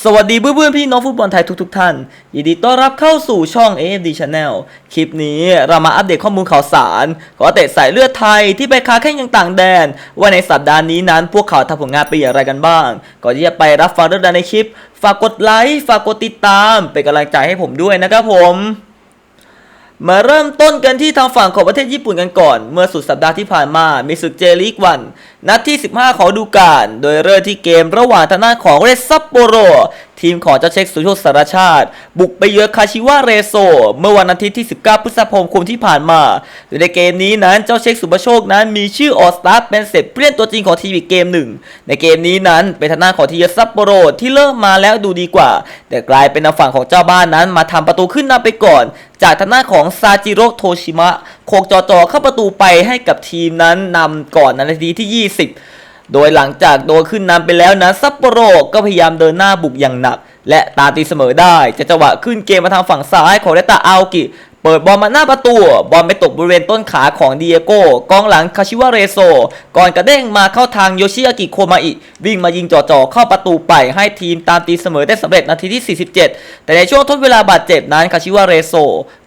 สวัสดีเพื่อนๆพี่น้องฟุตบอลไทยทุกๆทท่านยินดีต้อนรับเข้าสู่ช่อง AFD Channel คลิปนี้เรามาอัปเดตข้อมูลข่าวสารของนักเตะสายเลือดไทยที่ไปค้าแข่งยังต่างแดน ว่าในสัปดาห์นี้นั้นพวกเขาทำผลงานไปอย่างไรกันบ้าง ก่อนที่จะไปรับฟังเรื่องราวในคลิป ฝากกดไลค์ฝากกดติดตามเป็นกำลังใจให้ผมด้วยนะครับผม มาเริ่มต้นกันที่ทางฝั่งของประเทศญี่ปุ่นกันก่อน เมื่อสุดสัปดาห์ที่ผ่านมา มีศึกเจลีกวัน นัดที่ 15 ของดูกาลโดยเริ่มที่เกมระหว่างทางด้านของเรซัปโปโร ทีมของเจ้าเช็คสุโชคสารชาติ บุกไปเยือนคาชิวะเรโซ เมื่อวันอาทิตย์ที่ 19 พฤษภาคมที่ผ่านมาโดยในเกมนี้นั้นเจ้าเช็คสุภโชคนั้นมีชื่อออสตาร์เป็นเสร็จผู้เล่นตัวจริงของทีมอีกเกมหนึ่ง ในเกมนี้นั้นเป็นทางด้านของทีมซัปโปโรที่เริ่มมาแล้วดูดีกว่า แต่กลายเป็นฝั่งของเจ้าบ้านนั้นมาทำประตูขึ้นนำไปก่อน จากทางด้านของซาจิโร่โทชิมะโคกจอจอเข้าประตูไปให้กับทีมนั้นนำก่อนในนาทีที่ 20 โดยหลังจากโดนขึ้นนำไปแล้วนะซัปโปโรก็พยายามเดินหน้าบุกอย่างหนัก และตาตีเสมอได้จะจังหวะขึ้นเกมมาทางฝั่งซ้ายของเรตาอากิ เปิดบอลมาหน้าประตู บอลไปตกบริเวณต้นขาของดีเอโก้กองหลังคาชิวะเรโซ ก่อนกระเด้งมาเข้าทางโยชิอากิโคมาอิ วิ่งมายิงจ่อๆเข้าประตูไปให้ทีมตามตีเสมอได้สำเร็จนาทีที่ 47 แต่ในช่วงทดเวลาบาดเจ็บนั้นคาชิวะเรโซ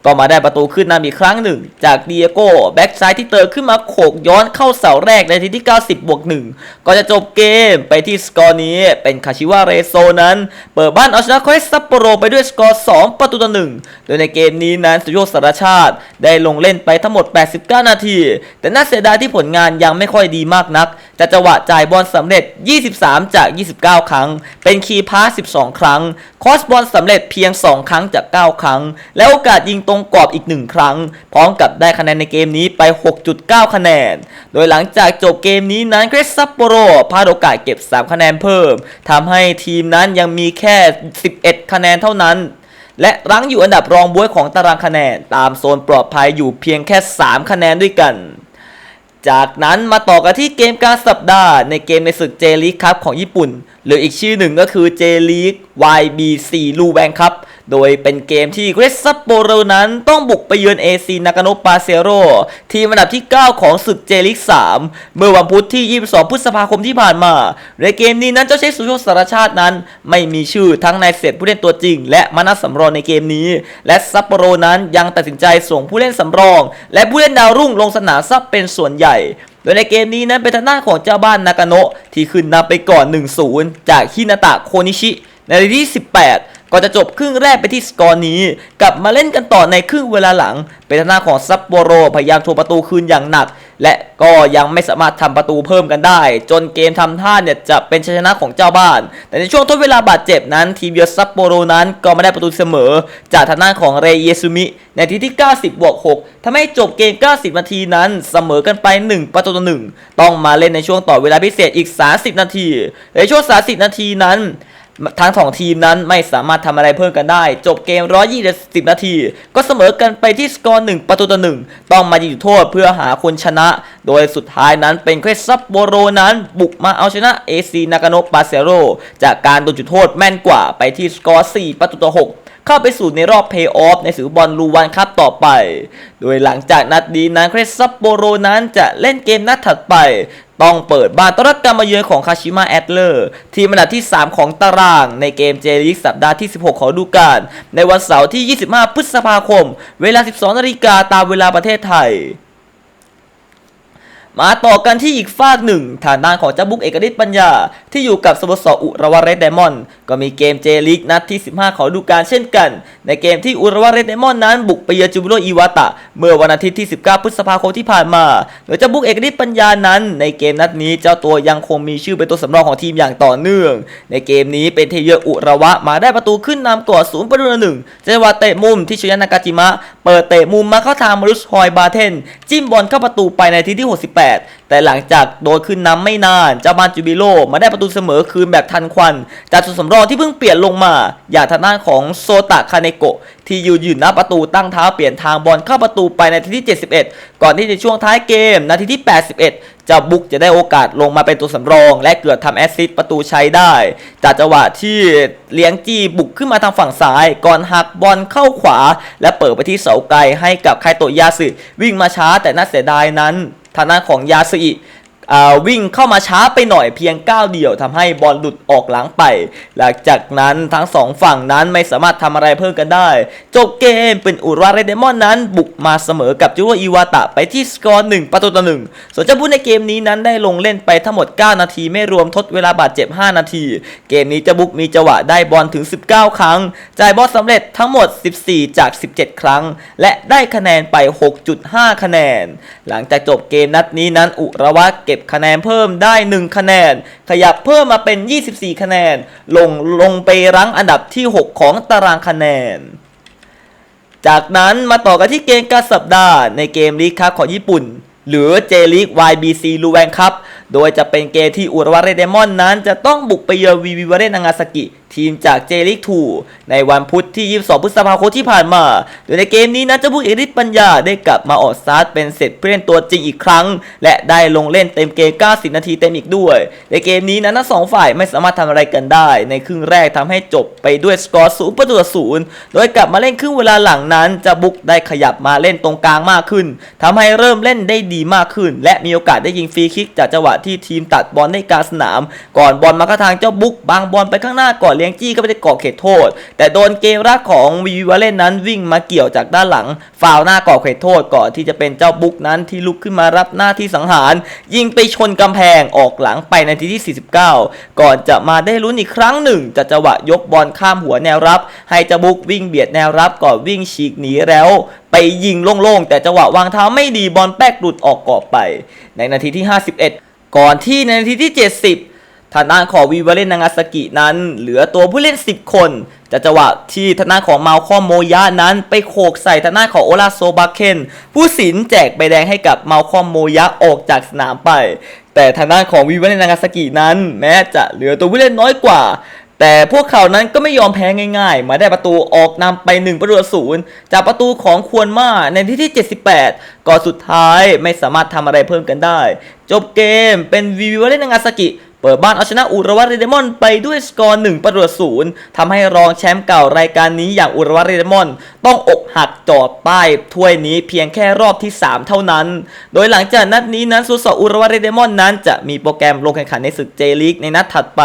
ก็มาได้ประตูขึ้นนำอีกครั้งหนึ่ง จากดีเอโก้แบ็กซ้ายที่เติมขึ้นมาโขกย้อนเข้าเสาแรกในนาทีที่ 90 บวก 1 ก็จะจบเกมไปที่สกอร์นี้เป็นคาชิวะเรโซนั้น เปิดบ้านเอาชนะคอยซัปโปโรไปด้วยสกอร์ 2 ประตูต่อ1โดยในเกมนี้นั้นสุโยสารชาติ ได้ลงเล่นไปทั้งหมด 89 นาที แต่น่าเสียดายที่ผลงานยังไม่ค่อยดีมากนัก แต่จังหวะจ่ายบอลสำเร็จ 23 จาก 29 ครั้ง เป็นคีย์พาส 12 ครั้ง คอสบอลสำเร็จเพียง 2 ครั้งจาก 9 ครั้ง และโอกาสยิงตรงกรอบอีก 1 ครั้ง พร้อมกับได้คะแนนในเกมนี้ไป 6.9 คะแนน โดยหลังจากจบเกมนี้นั้นเกรซซัปโปโรพลาดโอกาสเก็บ 3 คะแนนเพิ่มทำให้ทีมนั้นยังมีแค่ 11 คะแนนเท่านั้น และรั้งอยู่อันดับรองบวยของตารางคะแนน ตามโซนปลอดภัยอยู่เพียงแค่ 3 คะแนนด้วยกัน จากนั้นมาต่อกันที่เกมกลารสัปดาห์ ในเกมในศึกเจลีกครับของญี่ปุ่น หรืออีกชื่อหนึ่งก็คือเจลีก YBC ลูแบงครับ โดยเป็นเกมที่เกรซซัปโปโรนั้นต้องบุกไปเยือน AC นากาโนปาเซโรทีมอันดับที่ 9 ของศึกเจลิก 3 เมื่อวันพุธที่ 22 พฤษภาคมที่ผ่านมา ในเกมนี้นั้นเจ้าเชคสุโชคสารชาตินั้น ไม่มีชื่อทั้งในเซตผู้เล่นตัวจริง และมานัสสำรองในเกมนี้ และซัปโปโรนั้นยังตัดสินใจส่งผู้เล่นสำรอง และผู้เล่นดาวรุ่งลงสนามซับเป็นส่วนใหญ่โดยในเกมนี้นั้นเป็นทางด้านของเจ้าบ้านนากาโนะที่ขึ้นนำไปก่อน 1-0 จากฮินาตะโคนิชิ ในนาทีที่ 18 ก่อนจะจบครึ่งแรกไปที่สกอร์นี้ กลับมาเล่นกันต่อในครึ่งเวลาหลัง เป็นทางด้าของซัปโปโรพยายามทวงประตูคืนอย่างหนัก และก็ยังไม่สามารถทำประตูเพิ่มกันได้ จนเกมทำท่าเนี่ยจะเป็นชัยชนะของเจ้าบ้าน แต่ในช่วงทดเวลาบาดเจ็บนั้นทีมเยือนซัปโปโรนั้นก็ไม่ได้ประตูเสมอ จากทางด้านของเรเยซุมิ ในทีที่ 90บวก6ทำให้จบเกม 90 นาทีนั้นเสมอกันไป 1 ประตูต่อ1ต้องมาเล่นในช่วงต่อเวลาพิเศษอีก 30 นาที ในช่วง 30 นาทีนั้น ทั้งสองทีมนั้นไม่สามารถทำอะไรเพิ่มกันได้ จบเกม 120 นาที ก็เสมอกันไปที่สกอร์1ประตูต่อหนึ่งต้องมายิงจุดโทษเพื่อหาคนชนะ โดยสุดท้ายนั้นเป็นเครซับโบโรนั้น บุกมาเอาชนะเอซีนากาโนปาเซโรจากการโดนจุดโทษแม่นกว่าไปที่สกอร์4ประตูต่อ6 เข้าไปสู่ในรอบเพย์ออฟในศึกบอลลูวันครับต่อไป โดยหลังจากนัดนี้นั้นเครซับโบโรนั้นจะเล่นเกมนัดถัดไปต้องเปิดบ้านต้อนรับการมาเยือนของคาชิมะแอดเลอร์ทีมอันดับที่ 3 ของตารางในเกมเจลิกสัปดาห์ที่ 16 ของฤดูกาลในวันเสาร์ที่ 25 พฤษภาคม เวลา 12 นาฬิกาตามเวลาประเทศไทย มาต่อกันที่อีกฝากหนึ่งฐานด้านของเจ้าบุ๊กเอกฤทธิ์ปัญญา ที่อยู่กับสโมสรอุรวาเรดไดมอนด์ก็มีเกมเจลีกนัดที่ 15 ของดูกาลเช่นกัน ในเกมที่อุรวาเรดไดมอนด์นั้นบุกไปเยือนจูบิโรอิวาตะ เมื่อวันอาทิตย์ที่ 19 พฤษภาคมที่ผ่านมาโดยเจ้าบุ๊กเอกฤทธิ์ปัญญานั้น ในเกมนัดนี้เจ้าตัวยังคงมีชื่อเป็นตัวสำรองของทีมอย่างต่อเนื่อง ในเกมนี้เป็นเทเยอร์อุระวะมาได้ประตูขึ้นนำก่อนศูนย์ประตูหนึ่งจังหวะเตะมุมที่ชยานากาจิมะ เปิดเตะมุมมาเข้าทางมารุสฮอยบาเทน จิ้มบอลเข้าประตูไปในทีที่ 68แต่หลังจากโดนขึ้นนำไม่นาน เจ้าบ้านจูบิโลมาได้ประตูเสมอคืนแบบทันควัน จากตัวสำรองที่เพิ่งเปลี่ยนลงมา อย่างทางด้านของโซตะคาเนโกะที่ยืนอยู่หน้าประตูตั้งเท้าเปลี่ยนทางบอลเข้าประตูไปในนาทีที่ 71 ก่อนที่ในช่วงท้ายเกม นาทีที่ 81 เจ้าบุกจะได้โอกาสลงมาเป็นตัวสำรอง และเกือบทำแอสซิสต์ประตูชัยได้ จากจังหวะที่เลี้ยงจี้บุกขึ้นมาทางฝั่งซ้าย ก่อนหักบอลเข้าขวา และเปิดไปที่เสาไกลให้กับไคโตยาสึวิ่งมาช้าแต่น่าเสียดายนั้น ทางด้านของยาสึอิ วิ่งเข้ามาช้าไปหน่อยเพียงก้าวเดียวทำให้บอลหลุดออกหลังไป หลังจากนั้นทั้งสองฝั่งนั้นไม่สามารถทำอะไรเพิ่มกันได้ จบเกมเป็นอุราเรเดมอนนั้น บุกมาเสมอกับจูโรอีวาตะไปที่สกอร์1ประตูต่อหนึ่งส่วนเจ้าบุญในเกมนี้นั้นได้ลงเล่นไปทั้งหมด 9 นาทีไม่รวมทดเวลาบาดเจ็บ 5 นาที เกมนี้จ้าบุกมีจังหวะได้บอลถึง 19 ครั้ง จ่ายบอลสำเร็จทั้งหมด 14 จาก 17 ครั้ง และได้คะแนนไป 6.5 คะแนน หลังจากจบเกมนัดนี้นั้นอุระวะเก็บคะแนนเพิ่มได้ 1 คะแนน ขยับเพิ่มมาเป็น 24 คะแนน ลงลงไปรั้งอันดับที่ 6 ของตารางคะแนน จากนั้นมาต่อกันที่เกมการสัปดาห์ในเกมลีกครับของญี่ปุ่น หรือเจลีก YBC ลูแวงครับ โดยจะเป็นเกมที่อุรวาเรเดมอนนั้นจะต้องบุกไปเยือนวีวิวาเรนางาซากิ ทีมจากเจลิก2ในวันพุธที่ 22 พฤษภาคมที่ผ่านมา โดยในเกมนี้นะเจ้าบุกเอริสปัญญาได้กลับมาออกสตาร์ทเป็นเสร็จเพื่อนตัวจริงอีกครั้ง และได้ลงเล่นเต็มเกม 90 นาทีเต็มอีกด้วย ในเกมนี้นะทั้งสองฝ่ายไม่สามารถทำอะไรกันได้ ในครึ่งแรกทำให้จบไปด้วยสกอร์ศูนย์ประตูศูนย์โดยกลับมาเล่นครึ่งเวลาหลังนั้นเจะบุกได้ขยับมาเล่นตรงกลางมากขึ้นทำให้เริ่มเล่นได้ดีมากขึ้น และมีโอกาสได้ยิงฟรีคิกจากจังหวะที่ทีมตัดบอลในกลางสนาม ก่อนบอลมาเข้าทางเจ้าบุกบางบอลไปข้างหน้าก่อนเลยงจี้ก็ไม่ได้ก่อเขตโทษ แต่โดนเกมรักของวีวิวาเล่นนั้นวิ่งมาเกี่ยวจากด้านหลังฟาวหน้าก่อเขตโทษก่อนที่จะเป็นเจ้าบุกนั้นที่ลุกขึ้นมารับหน้าที่สังหาร ยิงไปชนกำแพงออกหลังไปในทีที่ 49 ก่อนจะมาได้ลุ้นอีกครั้งหนึ่งจากจังหวะยกบอลข้ามหัวแนวรับ ให้เจ้าบุกวิ่งเบียดแนวรับก่อนวิ่งฉีกหนีแล้วไปยิงโล่งๆ แต่จังหวะวางเท้าไม่ดีบอลแป๊กหลุดออกกรอบไป ในนาทีที่ 51 ก่อนที่ในนาทีที่ 70 ทางด้านของวีวเลนนางาซากินั้น เหลือตัวผู้เล่น 10 คนจากจังหวะที่ทางด้านของมาลคอมโมยะนั้นไปโขกใส่ทางด้านของโอลาโซบาเคนผู้สินแจกใบแดงให้กับมาลคอมโมยะออกจากสนามไป แต่ทางด้านของวีวเลนนางาซากินั้น แม้จะเหลือตัวผู้เล่นน้อยกว่าแต่พวกเขานั้นก็ไม่ยอมแพ้ง่ายๆ มาได้ประตูออกนำไป 1 ประตูศูนย์จากประตูของควรมาในที่ที่ 78 ก่อนสุดท้ายไม่สามารถทำอะไรเพิ่มกันได้ จบเกมเป็นวีวิวเลนนางาซากิ เปิดบ้านเอาชนะอุระวะเรเดมอนไปด้วยสกอร์1ประตูศูนย์ทำให้รองแชมป์เก่ารายการนี้อย่างอุระวะเรเดมอนต้องอกหักจอดป้ายถ้วยนี้เพียงแค่รอบที่ 3 เท่านั้น โดยหลังจากนัดนี้นั้นซูซออุระวะเรเดมอนนั้น จะมีโปรแกรมลงแข่งขันในศึกเจลีกในนัดถัดไป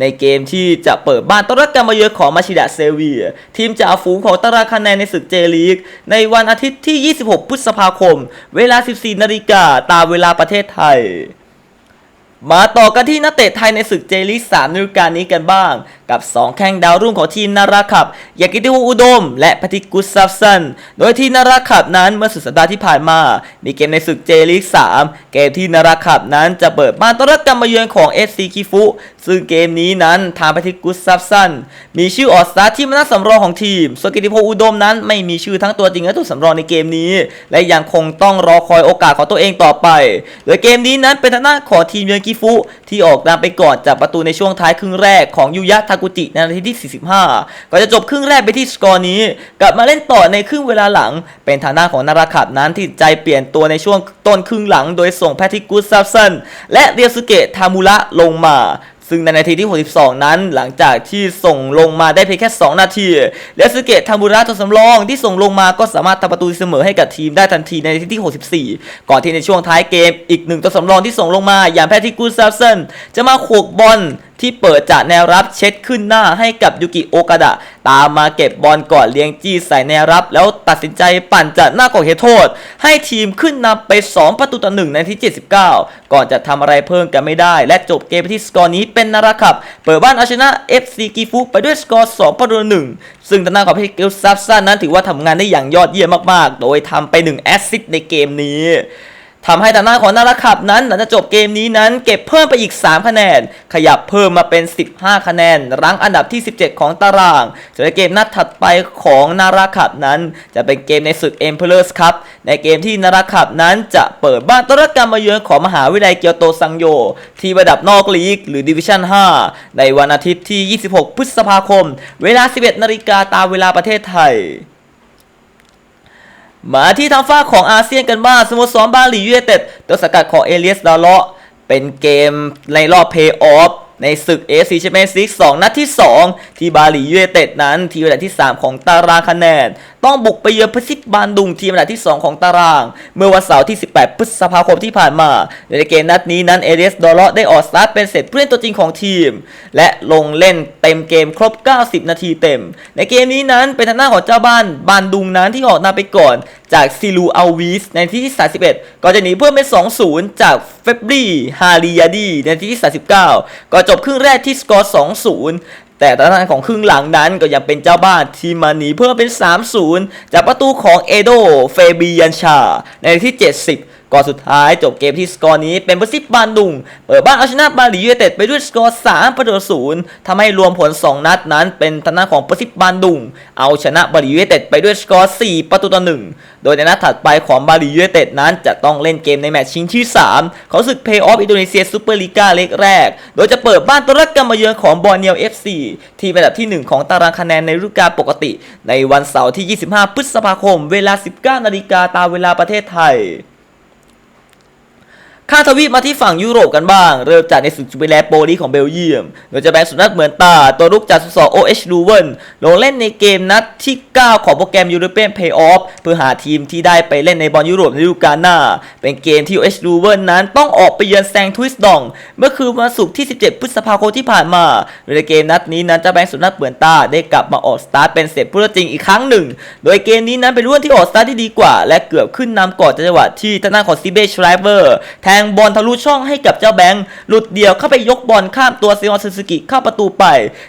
ในเกมที่จะเปิดบ้านต้อนรับการมาเยือนของมาชิดะเซเวียทีมจ่าฝูงของตารางคะแนนในศึกเจลีกในวันอาทิตย์ที่ 26 พฤษภาคม เวลา 14 นาฬิกาตามเวลาประเทศไทย มาต่อกันที่นักเตะไทยในศึกเจลีก3ฤดูกาลนี้กันบ้าง กับ 2 แข้งดาวรุ่งของทีมนาราขับ ยากิติวอุดม และพัทิกุสซับซัน โดยทีมนาราขับนั้นเมื่อสุดสัปดาห์ที่ผ่านมา มีเกมในศึกเจลีก 3 เกมที่นาราขับนั้นจะเปิดบ้านต้อนรับการมาเยือนของ FC คิฟุ ซึ่งเกมนี้นั้นทางพัทิกุสซับซัน มีชื่อออสตาร์ที่มานัดสำรองของทีมส่วนกิติพงอุดมนั้นไม่มีชื่อทั้งตัวจริงและตัวสำรองในเกมนี้ และยังคงต้องรอคอยโอกาสของตัวเองต่อไป โดยเกมนี้นั้นเป็นทางด้านของทีมเยือนกิฟุที่ออกนำไปก่อนจากประตูในช่วงท้ายครึ่งแรกของยูยะทากุจิในนาทีที่ 45ก่อนจะจบครึ่งแรกไปที่สกอร์นี้ กลับมาเล่นต่อในครึ่งเวลาหลัง เป็นทางด้าของนาราขับนั้นที่ใจเปลี่ยนตัวในช่วงต้นครึ่งหลัง โดยส่งแพทริกกุสซับซันและเรียสุเกะทามุระลงมาซึ่งในนาทีที่ 62 นั้นหลังจากที่ส่งลงมาได้เพียงแค่ 2 นาทีเรสเกตทามุระตัวสำรองที่ส่งลงมาก็สามารถทำประตูเสมอให้กับทีมได้ทันทีในนาทีที่ 64 ก่อนที่ในช่วงท้ายเกมอีกหนึ่งตัวสำรองที่ส่งลงมาอย่างแพทริกกูซาเซนจะมาโขกบอล ที่เปิดจากแนวรับเช็ดขึ้นหน้าให้กับยูกิโอกาดะ ตามมาเก็บบอลก่อนเลี้ยงจี้ใส่แนวรับ แล้วตัดสินใจปั่นจากหน้ากรอบเขตโทษ ให้ทีมขึ้นนำไป 2 ประตูต่อหนึ่งในที่ 79 ก่อนจะทำอะไรเพิ่มกันไม่ได้ และจบเกมที่สกอร์นี้เป็นนาราขับ เปิดบ้านเอาชนะ FC กีฟุไปด้วยสกอร์2ประตูต่อหนึ่งซึ่งทางด้านของพี่เกลซับซันนั้นถือว่าทำงานได้อย่างยอดเยี่ยมมากๆ โดยทำไป1แอสซิสต์ในเกมนี้ ทำให้ทางด้านของนาราขับนั้นหลังจากจบเกมนี้นั้น เก็บเพิ่มไปอีก 3 คะแนน ขยับเพิ่มมาเป็น 15 คะแนน รั้งอันดับที่ 17 ของตารางส่วนในเกมนัดถัดไปของนาราขับนั้น จะเป็นเกมในศึก Emperors Cup ในเกมที่นาราขับนั้นจะเปิดบ้านต้อนรับการมาเยือนของมหาวิทยาลัยเกียวโตซังโย ที่ระดับนอกลีก หรือดิวิชั่น 5 ในวันอาทิตย์ที่ 26 พฤษภาคม เวลา 11 นาฬิกาตามเวลาประเทศไทย มาที่ทางฝ้าของอาเซียนกันบ้างสโมสรบาหลียูไนเต็ดตัวสกัดของเอเลียสดาเลาะเป็นเกมในรอบเพย์ออฟในศึก AFC Champions League 2นัดที่ 2 ที่บาหลียูไนเต็ดนั้น ทีมอันดับที่ 3 ของตารางคะแนน ต้องบุกไปเยือนพซิตบานดุงทีมอันดับที่ 2 ของตาราง เมื่อวันเสาร์ที่ 18 พฤษภาคมที่ผ่านมา ในเกมนัดนี้นั้นเอเดสดอลได้ออกสตาร์ทเป็นเสร็จผู้เล่นตัวจริงของทีม และลงเล่นเต็มเกมครบ 90 นาทีเต็ม ในเกมนี้นั้นเป็นทางหน้าของเจ้าบ้านบานดุงนั้นที่ออกนำไปก่อน จากซิลูอัลวีสในที่ที่ 31 ก่อนจะหนีเพิ่มเป็น 2-0 จากเฟบรีฮาริยาดีในที่ที่ 39 ก็จบครึ่งแรกที่สกอร์ 2-0 แต่ทางด้านของครึ่งหลังนั้นก็ยังเป็นเจ้าบ้านที่มาหนีเพิ่มเป็น 3-0 จากประตูของเอโดเฟบียันชาในที่ 70 ก่อนสุดท้ายจบเกมที่สกอร์นี้เป็นบริสิบานดุง เปิดบ้านเอาชนะบาหลียูไนเต็ดไปด้วยสกอร์3ประตูศูนย์ทำให้รวมผล 2 นัดนั้นเป็นทางด้านของบริสิบานดุง เอาชนะบาหลียูไนเต็ดไปด้วยสกอร์4ประตูต่อ1โดยในนัดถัดไปของบาหลียูไนเต็ดนั้นจะต้องเล่นเกมในแมตช์ชิงที่3ของศึกเพย์ออฟอินโดนีเซียซูเปอร์ลีกาเล็กแรก โดยจะเปิดบ้านต้อนรับการมาเยือนของบอร์เนียว FC ที่เป็นอันดับที่ 1 ของตารางคะแนนในฤดูกาลปกติ ในวันเสาร์ที่ 25 พฤษภาคม เวลา 19 นาฬิกาตามเวลาประเทศไทย ข้าทวีปมาที่ฝั่งยุโรปกันบ้าง เริ่มจากในศึกจูเบแลโปลีของเบลเยียมโดยจะแบงสุนัขเหมือนตา ตัวรุกจากสุสอ OH ลูเวนลงเล่นในเกมนัดที่ 9 ของโปรแกรมยูโรเปียนเพย์ออฟเพื่อหาทีมที่ได้ไปเล่นในบอลยุโรปในฤดูกาลหน้า เป็นเกมที่ OH ลูเวนนั้นต้องออกไปเยือนแซงทวิสดอง เมื่อคืนวันศุกร์ที่ 17 พฤษภาคมที่ผ่านมาโดยในเกมนัดนี้นั้นจะแบงสุนัขเหมือนตาได้กลับมาออกสตาร์ทเป็นเสร็จผู้เล่นจริงอีกครั้งหนึ่ง โดยเกมนี้นั้นเป็นรุ่นที่ออกสตาร์ทที่ดีกว่า และเกือบขึ้นนำก่อนจังหวะที่ทางด้านของซิเบชไรเวอร์แทงบอลทะลุช่องให้กับเจ้าแบงค์หลุดเดี่ยวเข้าไปยกบอลข้ามตัวเซออนซูซูกิเข้าประตูไป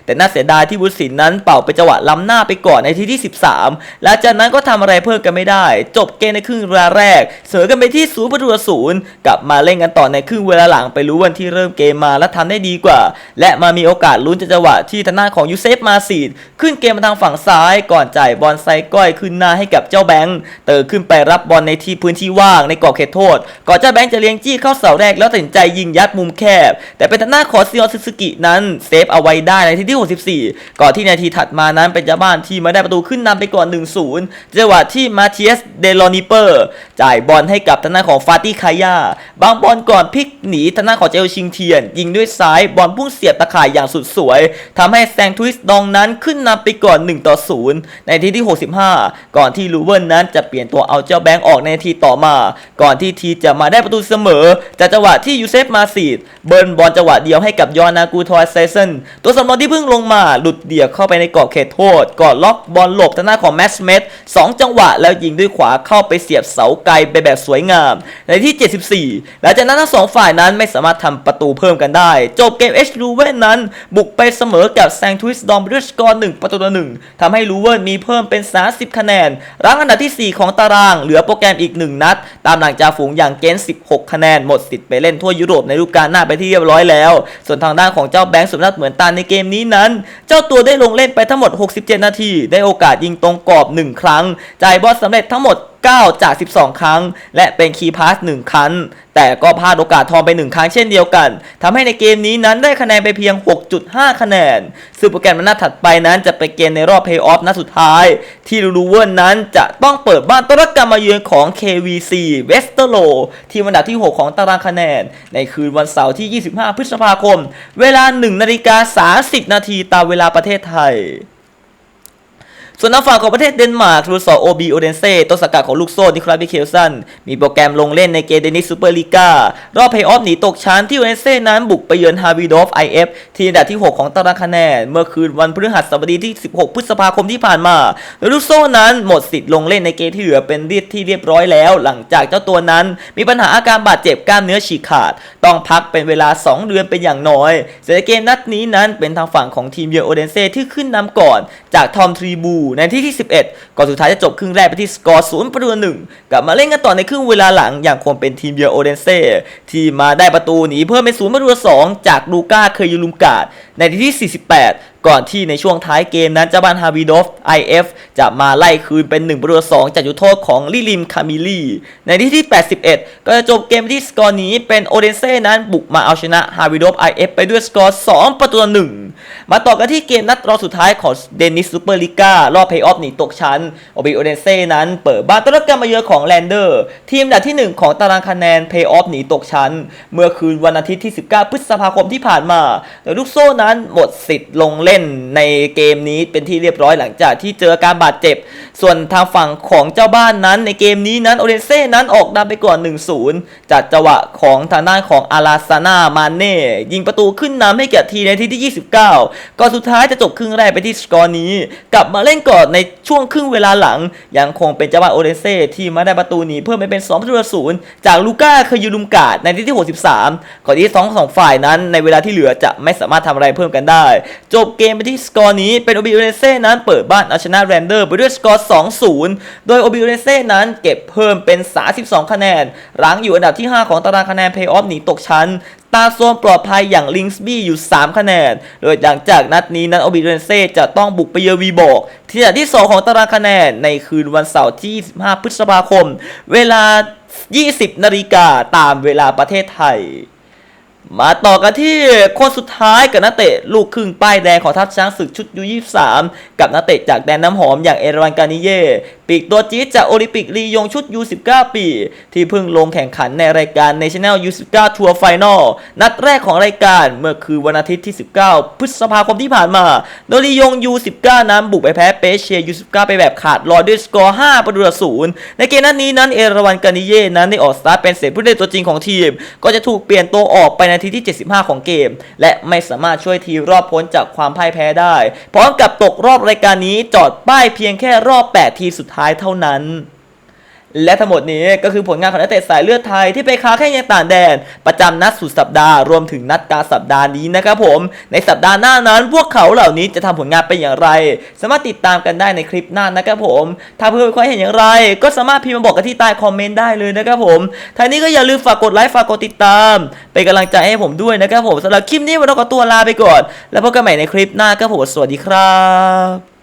แต่น่าเสียดายที่บุญสินนั้นเป่าไปจังหวะล้ำหน้าไปก่อนในทีที่ 13 และจากนั้นก็ทำอะไรเพิ่มกันไม่ได้ จบเกมในครึ่งเวลาแรก เสมอกันไปที่ศูนย์ประตูศูนย์กลับมาเล่นกันต่อในครึ่งเวลาหลังไปรู้วันที่เริ่มเกมมาและทำได้ดีกว่า และมามีโอกาสลุ้นจ,จังหวะที่ทางด้าของยูเซฟมาซีดขึ้นเกมมาทางฝั่งซ้ายก่อนจ่ายบอลไซก้อยขึ้นหน้าให้กับเจ้าแบงค์เตอขึ้นไปรับบอลในที่พื้นที่ว่างในกรอบเขตโทษก่อนเจ้าแบงค์จะเลี้ยงจี้เข้าเสาแรกแล้วตัดสินใจยิงยัดมุมแคบ แต่เป็นทางด้าของซิออนซึซึกินั้นเซฟเอาไว้ได้ในที่ที่ 64 ก่อนที่นาทีถัดมานั้นเป็นเจ้าบ้านที่มาได้ประตูขึ้นนำไปก่อน 1-0จังหวะที่มาเทียสเดลอนิเปอร์ จ่ายบอลให้กับทางด้านของฟาติคายาบางบอลก่อนพลิกหนีทางด้านของเจลชิงเทียน ยิงด้วยซ้ายบอลพุ่งเสียบตะข่ายอย่างสุดสวยทำให้แซงทวิสดองนั้นขึ้นนำไปก่อน 1 ต่อ 0 ในทีที่ 65 ก่อนที่ลูเวนนั้นจะเปลี่ยนตัวเอาเจ้าแบงค์ออกในทีต่อมา ก่อนที่ทีจะมาได้ประตูเสมอ จากจังหวะที่ยูเซฟมาซีดเบิร์นบอลจังหวะเดียวให้กับยอนากูทอยไซเซนตัวสำรองที่เพิ่งลงมาหลุดเดี่ยวเข้าไปในกรอบเขตโทษก่อนล็อกบอลหลบทางหน้าของแมสเมธสองจังหวะแล้วยิงด้วยขวาเข้าไปเสียบเสาไกลไปแบบสวยงาม ในที่ 74 หลังจากนั้นทั้งสองฝ่ายนั้นไม่สามารถทำประตูเพิ่มกันได้ จบเกมเอชลูเวนนั้น บุกไปเสมอกับแซงทวิสดอมด้วยสกอร์1ประตูต่อหนึ่งทำให้ลูเวนมีเพิ่มเป็น 30 คะแนน รั้งอันดับที่ 4 ของตาราง เหลือโปรแกรมอีก 1 นัด ตามหลังจากฝูงอย่างเกน16 คะแนน หมดสิทธิ์ไปเล่นทั่วยุโรปในฤดูกาลหน้าไปที่เรียบร้อยแล้ว ส่วนทางด้านของเจ้าแบงค์สุนัขเหมือนตาในเกมนี้นั้น เจ้าตัวได้ลงเล่นไปทั้งหมด 67 นาที ได้โอกาสยิงตรงกรอบ 1 ครั้ง จ่ายบอลสำเร็จทั้งหมด 9 จาก 12 ครั้ง และเป็นคีย์พาส1ครั้ง แต่ก็พลาดโอกาสทองไป 1 ครั้งเช่นเดียวกันทำให้ในเกมนี้นั้นได้คะแนนไปเพียง 6.5 คะแนน ซึ่งโปรแกรมนัดถัดไปนั้นจะเป็นเกมในรอบเพย์ออฟนัดสุดท้าย ที่ลูเวนนั้นจะต้องเปิดบ้านต้อนรับการมาเยือนของ KVC เวสเตอร์โลทีมอันดับที่ 6 ของตารางคะแนน ในคืนวันเสาร์ที่ 25 พฤษภาคม เวลา 1 นาฬิกา 30 นาทีตามเวลาประเทศไทย ส่วนทางฝั่งของประเทศเดนมาร์กทูสอโอบีโอเดนเซ่ต้นสังกัดของลูกโซ่นิโคลัสบิเคลสัน มีโปรแกรมลงเล่นในเกมเดนิสซูเปอร์ลีการอบเพย์ออฟหนีตกชั้นที่โอเดนเซ่นั้นบุกไปเยือนฮาวิดอฟไอเอฟทีมอันดับที่ 6 ของตารางคะแนน เมื่อคืนวันพฤหัสบดีที่ 16 พฤษภาคมที่ผ่านมาโดยลูกโซ่นั้นหมดสิทธิ์ลงเล่นในเกมที่เหลือเป็นเรียบที่เรียบร้อยแล้ว หลังจากเจ้าตัวนั้น มีปัญหาอาการบาดเจ็บกล้ามเนื้อฉีกขาด ต้องพักเป็นเวลา 2 เดือนเป็นอย่างน้อยส่วนในเกมนัดนี้นั้นเป็นทางฝั่งของทีมเยือนโอเดนเซ่ที่ขึ้นนำก่อน จากทอมทรีบูในที่ที่ 11 ก่อนสุดท้ายจะจบครึ่งแรกไปที่สกอร์ศูนย์ประตูหนึ่งกลับมาเล่นกันต่อในครึ่งเวลาหลังอย่างคงเป็นทีมเยือโอเดนเซ่ที่มาได้ประตูหนีเพิ่มเป็นศูนย์ประตูสองจากลูก้าเคยยูลุมกาด ในาทีที่ 48 ก่อนที่ในช่วงท้ายเกมนั้นเจ้าบ้านฮาวิดอฟ IF จะมาไล่คืนเป็น1ประตูต่อ2จากจุดโทษของลิลิมคามิลีในที่ที่ 81 ก็จะจบเกมที่สกอร์นี้เป็นโอเดนเซ่นั้นบุกมาเอาชนะฮาวิดอฟ IF ไปด้วยสกอร์ 2 ประตูต่อ1มาต่อกันที่เกมนัดรองสุดท้ายของเดนิสซูเปอร์ลิก้ารอบเพย์ออฟหนีตกชั้นโอบิโอเดนเซ่นั้นเปิดบ้านต้อนรับการมาเยือนของแลนเดอร์ ทีมอันดับที่ 1 ของตารางคะแนนเพย์ออฟหนีตกชั้น เมื่อคืนวันอาทิตย์ที่ 19 พฤษภาคมที่ผ่านมาโดยลูกโซ่นั้นหมดสิทธิ์ลงเล่นในเกมนี้เป็นที่เรียบร้อยหลังจากที่เจอการบาดเจ็บ ส่วนทางฝั่งของเจ้าบ้านนั้นในเกมนี้นั้นโอเดนเซ่นั้นออกนำไปก่อน 1-0 จากจังหวะของทางด้านของอาราซานามาเน่ยิงประตูขึ้นนำให้แก่ทีในทีที่ 29ก่อนสุดท้ายจะจบครึ่งแรกไปที่สกอร์นี้ กลับมาเล่นก่อนในช่วงครึ่งเวลาหลัง ยังคงเป็นเจ้าบ้านโอเดนเซ่ที่มาได้ประตูหนีเพิ่มไปเป็น2ประตูต่อศูนย์จากลูก้าเคยูลุมกาดในทีที่ 63 ก่อนที่สองสองฝ่ายนั้นในเวลาที่เหลือจะไม่สามารถทำอะไรเพิ่มกันได้ จบเกมไปที่สกอร์นี้เป็นโอบิโอเดนเซ่นั้นเปิดบ้านเอาชนะแรนเดอร์ไปด้วยสกอร์ 2-0 โดยโอบิโอเดนเซ่นั้นเก็บเพิ่มเป็น 32 คะแนนรั้งอยู่อันดับที่ 5 ของตารางคะแนนเพย์ออฟหนีตกชั้นตาโซนปลอดภัยอย่างลิงส์บี้อยู่ 3 คะแนน โดยหลังจากนัดนี้นั้นโอบิเรนเซ่จะต้องบุกไปเยือนวีบอก ที่อันดับที่ 2 ของตารางคะแนนในคืนวันเสาร์ที่ 25 พฤษภาคม เวลา 20 นาฬิกาตามเวลาประเทศไทย มาต่อกันที่คนสุดท้ายกับนักเตะลูกครึ่งป้ายแดงของทัพช้างศึกชุดยู23กับนักเตะจากแดนน้ำหอมอย่างเอราวันกานิเย่ ปีกตัวจี๊ดจากโอลิมปิกลียงชุด U19 ปี ที่เพิ่งลงแข่งขันในรายการ National U19 Tour Final นัดแรกของรายการเมื่อคือวันอาทิตย์ที่ 19 พฤษภาคมที่ผ่านมา โดยลียง U19 นั้นบุกไปแพ้เปเชีย U19 ไปแบบขาดลอยด้วยสกอร์ 5 ประตูต่อศูนย์ในเกมนัดนี้นั้นเอราวันกานิเย่นั้นได้ออกสตาร์ทเป็นเซตผู้เล่นตัวจริงของทีม ก็จะถูกเปลี่ยนตัวออกไปในาทีที่ 75 ของเกม และไม่สามารถช่วยทีมรอดพ้นจากความพ่ายแพ้ได้พร้อมกับตกรอบรายการนี้จอดป้ายเพียงแค่รอบ 8 ทีมสุดท้าย้ายเท่านั้น และทั้งหมดนี้ก็คือผลงานของนักเตะสายเลือดไทยที่ไปค้าแข่งยังต่างแดน ประจำนัดสุดสัปดาห์รวมถึงนัดกลารสัปดาห์นี้นะครับผม ในสัปดาห์หน้านั้น พวกเขาเหล่านี้จะทำผลงานเป็นอย่างไร สามารถติดตามกันได้ในคลิปหน้านะครับผม ถ้าเพื่อนๆเห็นอย่างไร ก็สามารถพิมพ์มาบอกกันที่ใต้คอมเมนต์ได้เลยนะครับผมท้ายนี้ก็อย่าลืมฝากกดไลค์ฝากกดติดตามเป็นกำลังใจให้ผมด้วยนะครับผมสำหรับคลิปนี้วันนี้ก็ตัวลาไปก่อน แล้วพบกันใหม่ในคลิปหน้าครับผมสวัสดีครับ